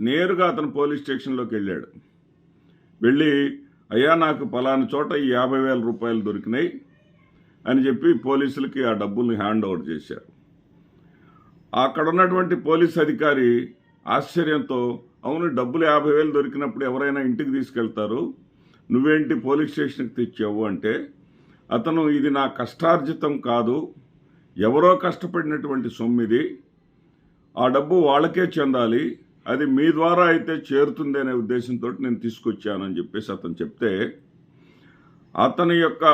నేరుగా అతను పోలీస్ స్టేషన్లోకి వెళ్ళాడు. వెళ్ళి అయ్యా నాకు పలానా చోట ఈ యాభై వేల రూపాయలు దొరికినాయి అని చెప్పి పోలీసులకి ఆ డబ్బుల్ని హ్యాండ్ ఓవర్ చేశారు. అక్కడ ఉన్నటువంటి పోలీస్ అధికారి ఆశ్చర్యంతో అవును డబ్బులు యాభై వేలు దొరికినప్పుడు ఎవరైనా ఇంటికి తీసుకెళ్తారు. నువ్వేంటి పోలీస్ స్టేషన్కి తెచ్చావు? అంటే అతను ఇది నా కష్టార్జితం కాదు. ఎవరో కష్టపడినటువంటి సొమ్మిది. ఆ డబ్బు వాళ్ళకే చెందాలి. అది మీ ద్వారా అయితే చేరుతుంది అనే ఉద్దేశంతో నేను తీసుకొచ్చానని చెప్పేసి అతను చెప్తే అతని యొక్క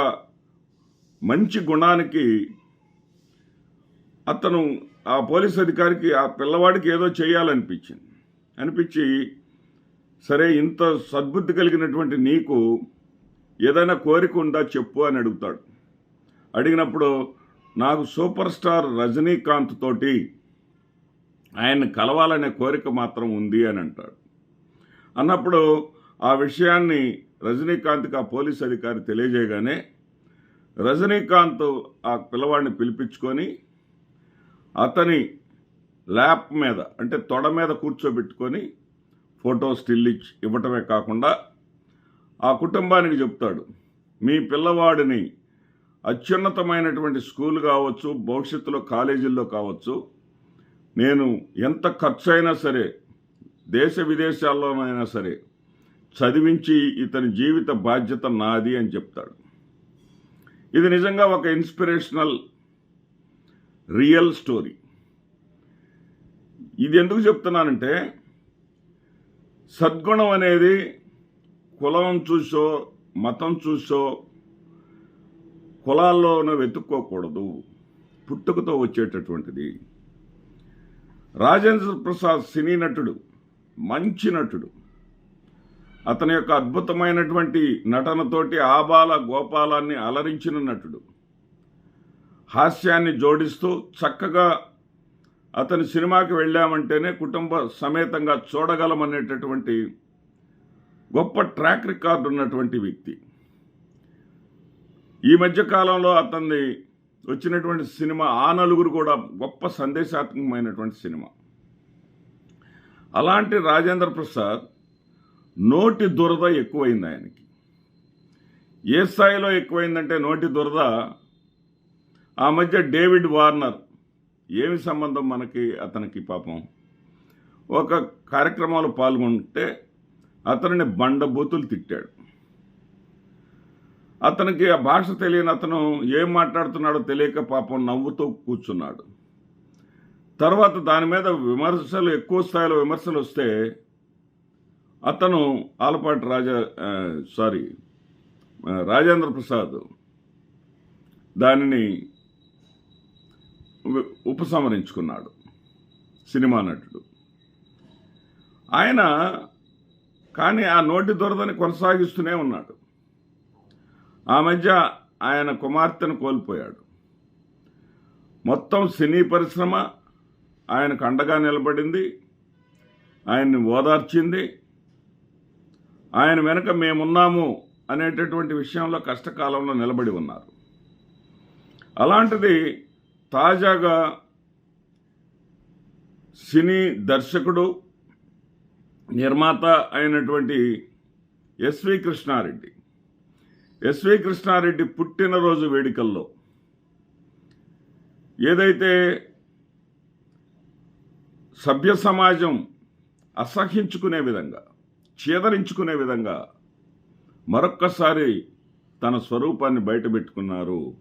మంచి గుణానికి అతను ఆ పోలీస్ అధికారికి ఆ పిల్లవాడికి ఏదో చేయాలనిపించింది. అనిపించి సరే ఇంత సద్బుద్ధి కలిగినటువంటి నీకు ఏదైనా కోరిక ఉందా చెప్పు అని అడుగుతాడు. అడిగినప్పుడు నాకు సూపర్ స్టార్ రజనీకాంత్ తోటి ఆయన్ని కలవాలనే కోరిక మాత్రం ఉంది అని అంటాడు. అన్నప్పుడు ఆ విషయాన్ని రజనీకాంత్కి ఆ పోలీస్ అధికారి తెలియజేయగానే రజనీకాంత్ ఆ పిల్లవాడిని పిలిపించుకొని అతని ల్యాప్ మీద అంటే తొడ మీద కూర్చోబెట్టుకొని ఫోటో స్టిల్ ఇచ్చి ఇవ్వటమే కాకుండా ఆ కుటుంబానికి చెప్తాడు మీ పిల్లవాడిని అత్యున్నతమైనటువంటి స్కూల్ కావచ్చు భవిష్యత్తులో కాలేజీల్లో కావచ్చు నేను ఎంత ఖర్చైనా సరే దేశ విదేశాల్లోనైనా సరే చదివించి ఇతని జీవిత బాధ్యత నాది అని చెప్తాడు. ఇది నిజంగా ఒక ఇన్స్పిరేషనల్ రియల్ స్టోరీ. ఇది ఎందుకు చెప్తున్నానంటే సద్గుణం అనేది కులం చూసో మతం చూసో కులాల్లోనూ వెతుక్కోకూడదు. పుట్టుకతో వచ్చేటటువంటిది. రాజేంద్ర ప్రసాద్ సినీ నటుడు మంచి నటుడు. అతని యొక్క అద్భుతమైనటువంటి నటనతోటి ఆబాల గోపాలాన్ని అలరించిన నటుడు. హాస్యాన్ని జోడిస్తూ చక్కగా అతని సినిమాకి వెళ్ళామంటేనే కుటుంబ సమేతంగా చూడగలమనేటటువంటి గొప్ప ట్రాక్ రికార్డు ఉన్నటువంటి వ్యక్తి. ఈ మధ్యకాలంలో అతన్ని వచ్చినటువంటి సినిమా ఆ నలుగురు కూడా గొప్ప సందేశాత్మకమైనటువంటి సినిమా. అలాంటి రాజేంద్ర ప్రసాద్ నోటి దురద ఎక్కువైంది ఆయనకి. ఏ స్థాయిలో ఎక్కువైందంటే నోటి దురద ఆ మధ్య డేవిడ్ వార్నర్ ఏమి సంబంధం మనకి అతనికి పాపం. ఒక కార్యక్రమాలు పాల్గొంటే అతనిని బండబూతులు తిట్టాడు. అతనికి ఆ భాష తెలియని అతను ఏం మాట్లాడుతున్నాడో తెలియక పాపం నవ్వుతూ కూర్చున్నాడు. తర్వాత దాని మీద విమర్శలు ఎక్కువ స్థాయిలో విమర్శలు వస్తే అతను ఆలపాటి రాజా సారీ రాజేంద్ర ప్రసాద్ దానిని ఉపసంహరించుకున్నాడు సినిమా నటుడు. ఆయన కానీ ఆ నోటి దురదని కొనసాగిస్తూనే ఉన్నాడు. ఆ మధ్య ఆయన కుమార్తెను కోల్పోయాడు. మొత్తం సినీ పరిశ్రమ ఆయనకు అండగా నిలబడింది. ఆయన్ని ఓదార్చింది. ఆయన వెనుక మేమున్నాము అనేటటువంటి విషయంలో కష్టకాలంలో నిలబడి ఉన్నారు. అలాంటిది తాజాగా సినీ దర్శకుడు నిర్మాత అయినటువంటి ఎస్వి కృష్ణారెడ్డి ఎస్వి కృష్ణారెడ్డి పుట్టినరోజు వేడుకల్లో. ఏదైతే సభ్య సమాజం అసహించుకునే విధంగా చేదరించుకునే విధంగా మరొక్కసారి తన స్వరూపాన్ని బయటపెట్టుకున్నారు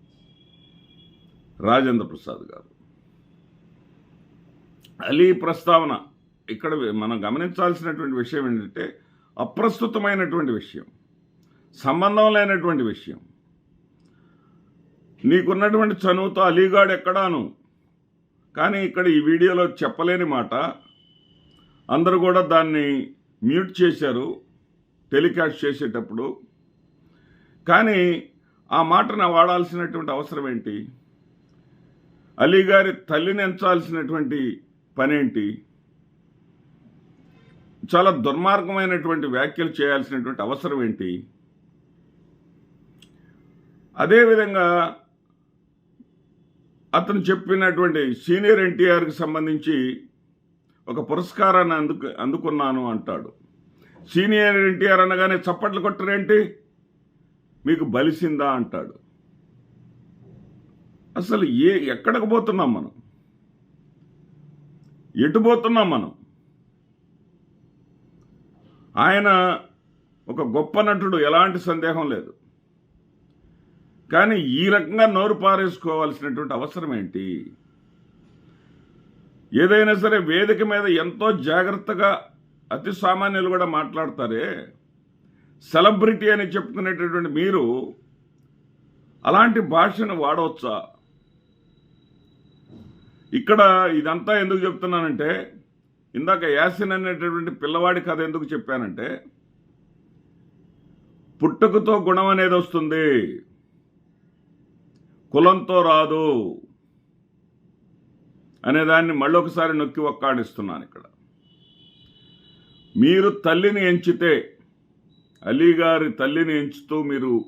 రాజేంద్ర ప్రసాద్ గారు. అలీ ప్రస్తావన ఇక్కడ మనం గమనించాల్సినటువంటి విషయం ఏంటంటే అప్రస్తుతమైనటువంటి విషయం. సంబంధం లేనటువంటి విషయం. నీకున్నటువంటి చనువుతో అలీగాడు ఎక్కడాను? కానీ ఇక్కడ ఈ వీడియోలో చెప్పలేని మాట. అందరూ కూడా దాన్ని మ్యూట్ చేశారు టెలికాస్ట్ చేసేటప్పుడు. కానీ ఆ మాటను వాడాల్సినటువంటి అవసరం ఏంటి? అలీగారి తల్లిని ఎంచాల్సినటువంటి పనేంటి? చాలా దుర్మార్గమైనటువంటి వ్యాఖ్యలు చేయాల్సినటువంటి అవసరం ఏంటి? అదేవిధంగా అతను చెప్పినటువంటి సీనియర్ ఎన్టీఆర్కి సంబంధించి ఒక పురస్కారాన్ని అందుకు అందుకున్నాను అంటాడు. సీనియర్ ఎన్టీఆర్ అనగానే చప్పట్లు కొట్టరేంటి? మీకు బలిసిందా అంటాడు. అసలు ఏ ఎక్కడికి పోతున్నాం మనం? ఎటు పోతున్నాం మనం? ఆయన ఒక గొప్ప నటుడు ఎలాంటి సందేహం లేదు. కానీ ఈ రకంగా నోరు పారేసుకోవాల్సినటువంటి అవసరం ఏంటి? ఏదైనా సరే వేదిక మీద ఎంతో జాగ్రత్తగా అతి సామాన్యులు కూడా మాట్లాడతారే. సెలబ్రిటీ అని చెప్పుకునేటటువంటి మీరు అలాంటి భాషను వాడవచ్చా? ఇక్కడ ఇదంతా ఎందుకు చెప్తున్నానంటే ఇందాక యాసిన్ అనేటటువంటి పిల్లవాడి కథ ఎందుకు చెప్పానంటే పుట్టుకతో గుణం అనేది వస్తుంది. కులంతో రాదు అనే దాన్ని మళ్ళొకసారి నొక్కి ఒక్కాడిస్తున్నాను ఇక్కడ. మీరు తల్లిని ఎంచితే అలీగారి తల్లిని ఎంచుతూ మీరు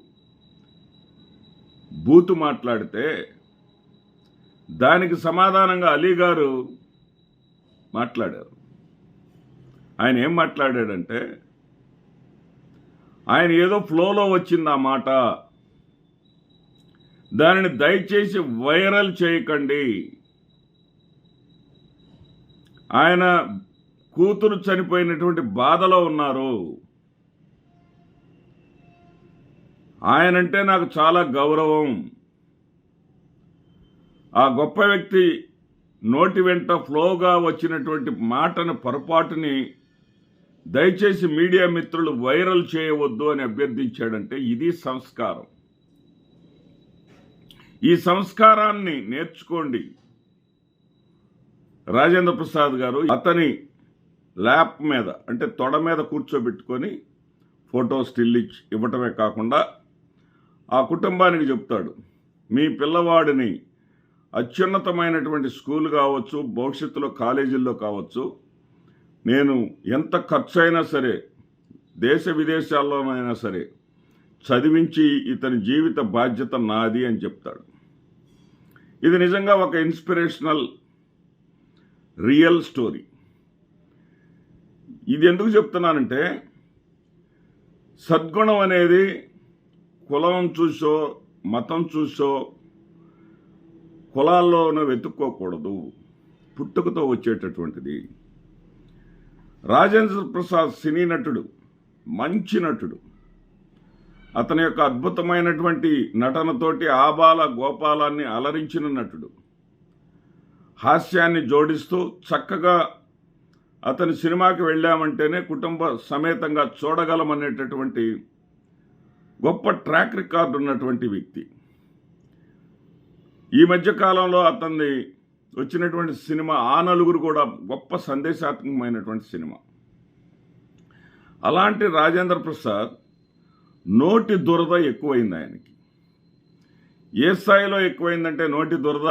బూతు మాట్లాడితే దానికి సమాధానంగా అలీగారు మాట్లాడారు. ఆయన ఏం మాట్లాడాడంటే ఆయన ఏదో ఫ్లోలో వచ్చింది ఆ మాట. దానిని దయచేసి వైరల్ చేయకండి. ఆయన కూతురు చనిపోయినటువంటి బాధలో ఉన్నారు. ఆయనంటే నాకు చాలా గౌరవం. ఆ గొప్ప వ్యక్తి నోటి వెంట ఫ్లోగా వచ్చినటువంటి మాటను పొరపాటుని దయచేసి మీడియా మిత్రులు వైరల్ చేయవద్దు అని అభ్యర్థించాడంటే ఇది సంస్కారం. ఈ సంస్కారాన్ని నేర్చుకోండి. రాజేంద్ర ప్రసాద్ గారు అతని ల్యాప్ మీద అంటే తొడ మీద కూర్చోబెట్టుకొని ఫోటో స్టిల్ ఇచ్చి ఇవ్వటమే కాకుండా ఆ కుటుంబానికి చెప్తాడు మీ పిల్లవాడిని అత్యున్నతమైనటువంటి స్కూల్ కావచ్చు భవిష్యత్తులో కాలేజీల్లో కావచ్చు నేను ఎంత ఖర్చు అయినా సరే దేశ విదేశాల్లోనైనా సరే చదివించి ఇతని జీవిత బాధ్యత నాది అని చెప్తాడు. ఇది నిజంగా ఒక ఇన్స్పిరేషనల్ రియల్ స్టోరీ. ఇది ఎందుకు చెప్తున్నానంటే సద్గుణం అనేది కులం చూసో మతం చూసో కులాల్లోనూ వెతుక్కోకూడదు. పుట్టుకతో వచ్చేటటువంటిది. రాజేంద్ర ప్రసాద్ సినీ నటుడు మంచి నటుడు. అతని యొక్క అద్భుతమైనటువంటి నటనతోటి ఆబాల గోపాలాన్ని అలరించిన నటుడు. హాస్యాన్ని జోడిస్తూ చక్కగా అతని సినిమాకి వెళ్ళామంటేనే కుటుంబ సమేతంగా చూడగలమనేటటువంటి గొప్ప ట్రాక్ రికార్డు ఉన్నటువంటి వ్యక్తి. ఈ మధ్య కాలంలో అతన్ని వచ్చినటువంటి సినిమా ఆ నలుగురు కూడా గొప్ప సందేశాత్మకమైనటువంటి సినిమా. అలాంటి రాజేంద్ర ప్రసాద్ నోటి దురద ఎక్కువైంది ఆయనకి. ఏ స్థాయిలో ఎక్కువైందంటే నోటి దురద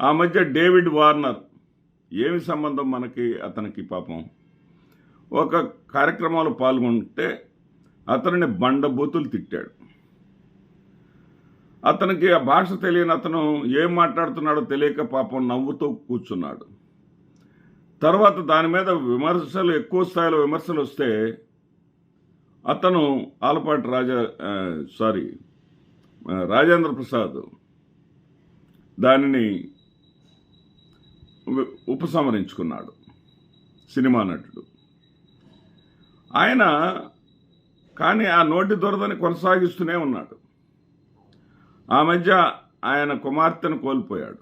ఆ మధ్య డేవిడ్ వార్నర్ ఏమి సంబంధం మనకి అతనికి పాపం. ఒక కార్యక్రమంలో పాల్గొంటే అతనిని బండబూతులు తిట్టాడు. అతనికి ఆ భాష తెలియని అతను ఏం మాట్లాడుతున్నాడో తెలియక పాపం నవ్వుతూ కూర్చున్నాడు. తర్వాత దాని మీద విమర్శలు ఎక్కువ స్థాయిలో విమర్శలు వస్తే అతను ఆలపాటి రాజా సారీ రాజేంద్ర ప్రసాద్ దానిని ఉపసంహరించుకున్నాడు సినిమా నటుడు. ఆయన కానీ ఆ నోటి దురదని కొనసాగిస్తూనే ఉన్నాడు. ఆ మధ్య ఆయన కుమార్తెను కోల్పోయాడు.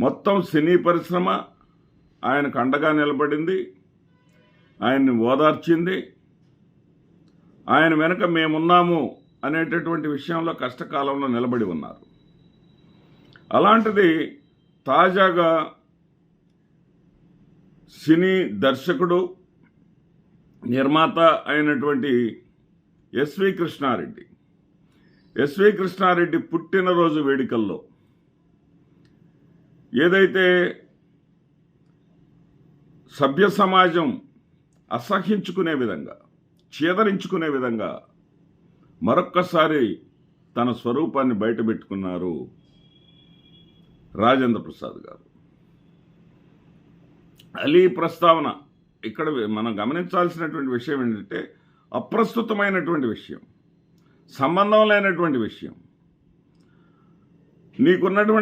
మొత్తం సినీ పరిశ్రమ ఆయనకు అండగా నిలబడింది. ఆయన్ని ఓదార్చింది. ఆయన వెనుక మేమున్నాము అనేటటువంటి విషయంలో కష్టకాలంలో నిలబడి ఉన్నారు. అలాంటిది తాజాగా సినీ దర్శకుడు నిర్మాత అయినటువంటి ఎస్వి కృష్ణారెడ్డి. ఎస్వి కృష్ణారెడ్డి పుట్టినరోజు వేడుకల్లో ఏదైతే సభ్య సమాజం అసహించుకునే విధంగా చేదరించుకునే విధంగా మరొక్కసారి తన స్వరూపాన్ని బయటపెట్టుకున్నారు రాజేంద్ర ప్రసాద్ గారు. అలీ ప్రస్తావన ఇక్కడ మనం గమనించాల్సినటువంటి విషయం ఏంటంటే అప్రస్తుతమైనటువంటి విషయం సంబంధం లేనటువంటి విషయం. నీకున్నటువంటి